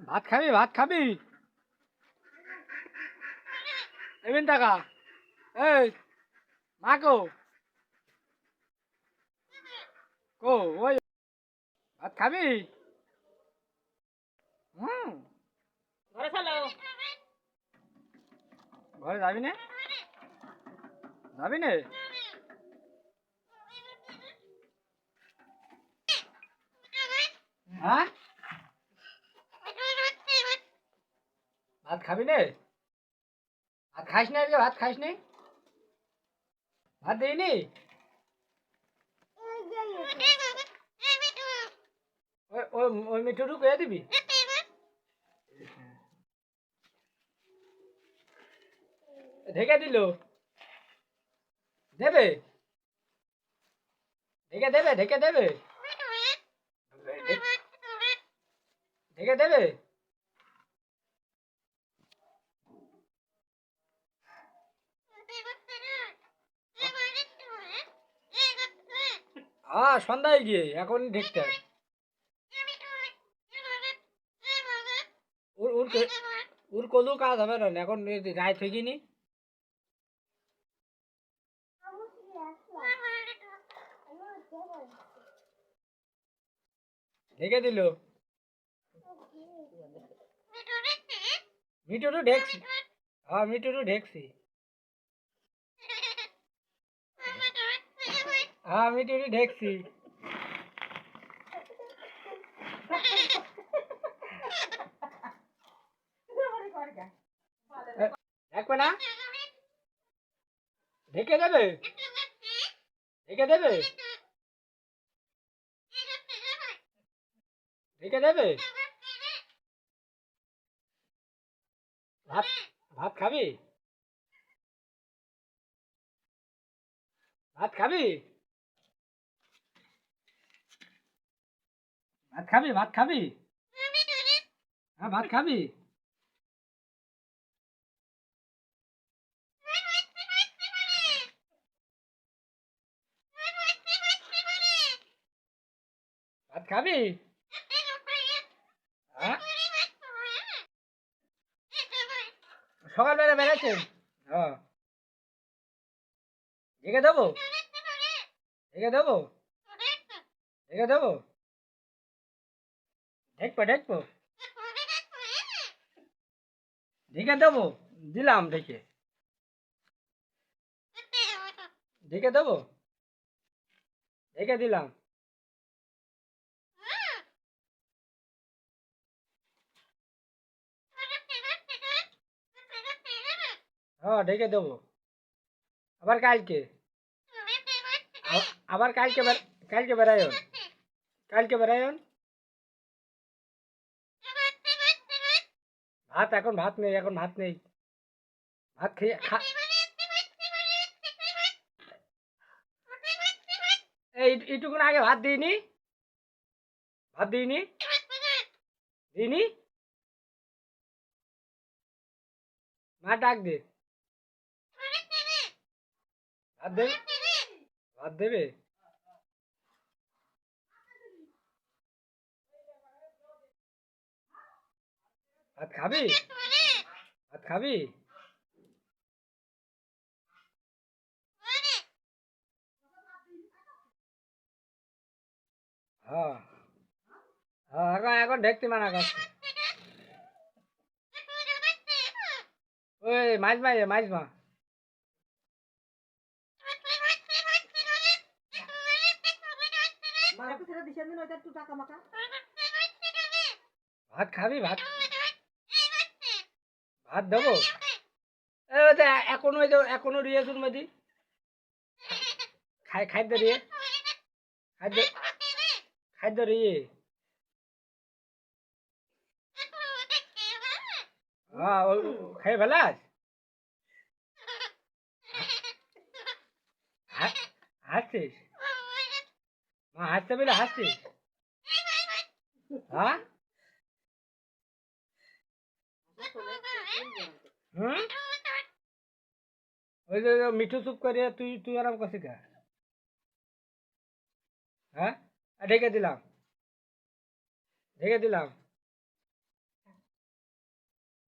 ভাত খাবি ভাত খাবি? এবিন টাকা এই মা কো? কো ওই ভাত খাবি? হুম। ঘরে চলো। ঘরে যাবি না? যাবি না? হ্যাঁ ভাত খাবি নে? ভাত খাইস না আজকে ভাত, খাইস নি? ভাত দিইনি? ওই মিঠুটু কয়ে দিবি? ঢেকে দিল। দেবে? ঢেকে দেবে ঢেকে দেবে? ঢেকে দেবে? হ্যাঁ সন্ধ্যায় গিয়ে, এখন হবে। ওর ওর কে- কলু কাজ হবে না, এখন রায় থেকে ঢেকে দিল। মিটুটু ঢেকছি হ্যাঁ মিটুটু ঢেকছি হ্যাঁ মিটুটু ঢেকছি এ, দেখবে না? ঢেকে দেবে? ঢেকে দেবে? ঢেকে দেবে? ভাত ভাত খাবি? ভাত খাবি? ভাত খাবি ভাত খাবি? হ্যাঁ ভাত খাবি? ভাত খাবি? হ্যাঁ? সকালবেলা বেড়াচ্ছেন হ্যাঁ ঢেকে দেবো? ঢেকে দেবো? ঢেকে দেবো? ঢেকবো ঢেকবো ঢেকে দেবো দিলাম ঢেকে ঢেকে দেবো ঢেকে দিলাম হ্যাঁ ঢেকে দেবো আবার কালকে আ- আবার কালকে বের- কালকে বেড়ায়ন কালকে বেড়ায়ন ভাত এখন ভাত নেই, এখন ভাত নেই। ভাত খেয়ে এই, এইটুকুন আগে ভাত দিইনি। ভাত দিইনি? দিইনি? মা ডাক দে। ভাত দেবে? ভাত দেবে? ভাত খাবি? ভাত খাবি? হ্যাঁ। হ্যাঁ এখন এখন দেখতে মানা করছে। ওই মাছ মা মাছ মা। ভাত খাবি ভাত? ভাত দেবো? এখনও এখনও রিয়েছুন মধ্যে খাই, খাদ্য রিয়ে খাদ্য খাদ্য রিয়ে হ্যাঁ খাই হা- হাসছিস? মা হাসতে পেলে হাসছিস? হ্যাঁ হুম ওই যে মিঠু চুপ করে তুই তুই আরাম করছিস কা? হ্যাঁ? ঢেকে দিলাম। ঢেকে দিলাম।